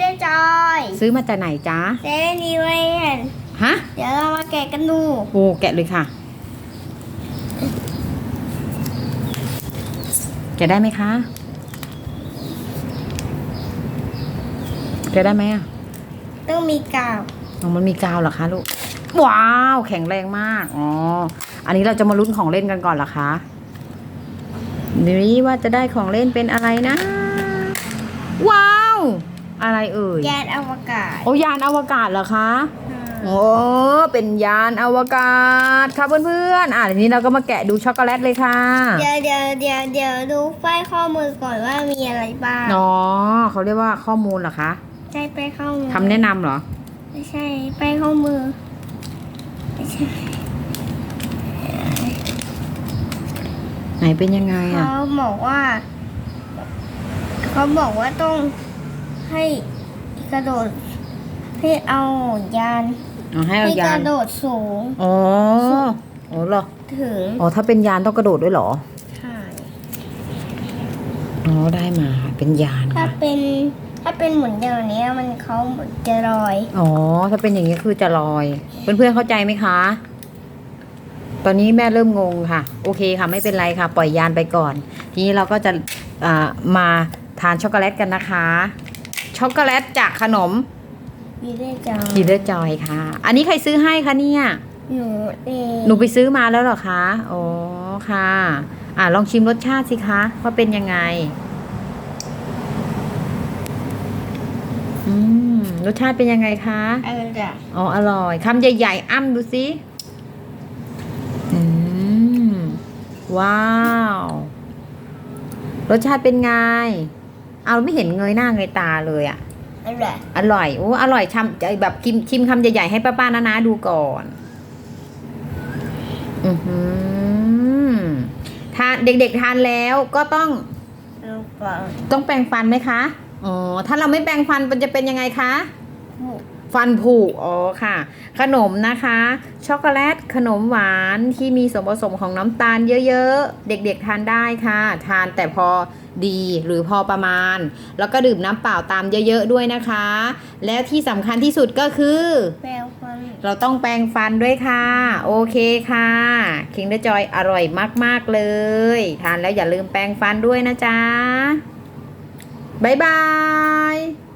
ได้จอยซื้อมาจากไหนจ๊ะเซเว่นอีเวนฮะ เดี๋ยวเรามาแกะกันดูโอ้แกะเลยค่ะ แกะได้ไหมคะ แกะได้ไหมอะต้องมีกาวอ๋อมันมีกาวเหรอคะลูก ว้าว แข็งแรงมาก อ๋อ อันนี้เราจะมาลุ้นของเล่นกันก่อนเหรอคะดูนี้ว่าจะได้ของเล่นเป็นอะไรนะ ว้าว อะไรเอ่ยยานอวกาศ โอ้ยานอวกาศเหรอคะโอ้เป็นยานอวกาศค่ะเพื่อนๆอะทีนี้เราก็มาแกะดูช็อกโกแลตเลยค่ะ เดี๋ยวเดี๋ยวเดี๋ยวเดี๋ยวดูป้ายข้อมือก่อนว่ามีอะไรบ้างอ๋อเขาเรียกว่าข้อมูลเหรอคะใช่ป้ายข้อมือคำแนะนำเหรอ ไม่ใช่ป้ายข้อมือไม่ใช่ไหนเป็นยังไงอะเขาบอกว่า เขาบอกว่าต้อง ให้กระโดด ให้เอายานเอาให้เอาให้กยานระโดดสูง อ๋ออ๋อเหรอถึงอ๋อถ้าเป็นยานต้องกระโดดด้วยเหรอใช่อ๋อได้มาค่ะเป็นยานถ้าค่ะเป็นถ้าเป็นเหมือนอย่างเนี้ยมันเขาเหมือนจะลอย อ๋อถ้าเป็นอย่างนี้คือจะลอย เพื่อนๆเข้าใจไหมคะ ตอนนี้แม่เริ่มงงค่ะ โอเคค่ะไม่เป็นไรค่ะ ปล่อยยานไปก่อน ทีนี้เราก็จะอ่ามาทานช็อกโกแลตกันนะคะ ช็อกโกแลตจากขนมมีได้จังคินเดอร์จอยค่ะ อันนี้ใครซื้อให้คะเนี่ย หนูเองหนูไปซื้อมาแล้วเหรอคะอ๋อค่ะ อ่าลองชิมรสชาติสิคะว่าเป็นยังไง อืมรสชาติเป็นยังไงคะเออจ้ะอ๋ออร่อยคำใหญ่ๆอ้ำดูสิอืมว้าว รสชาติเป็นไง เอาไม่เห็นเงยหน้าเงยตาเลยอะอร่อยอร่อยโอ้อร่อยชำแบบชิมชิมคำใหญ่ๆให้ป้าป้านานาดูก่อน อือหือทานเด็กๆทานแล้วก็ต้องลูกบอลต้องแปรงฟันไหมคะ อ๋อ ถ้าเราไม่แปรงฟันมันจะเป็นยังไงคะผูก ฟันผุอ๋อค่ะ ขนมนะคะ ช็อกโกแลตขนมหวานที่มีส่วนผสมของน้ำตาลเยอะๆ เด็กๆทานได้ค่ะ ทานแต่พอดีหรือพอประมาณ แล้วก็ดื่มน้ำเปล่าตามเยอะๆด้วยนะคะ แล้วที่สำคัญที่สุดก็คือ แปลฟัน เราต้องแปรงฟันด้วยค่ะ โอเคค่ะคิงเดอร์จอยอร่อยมากๆเลย ทานแล้วอย่าลืมแปรงฟันด้วยนะจ๊ะบ๊ายบาย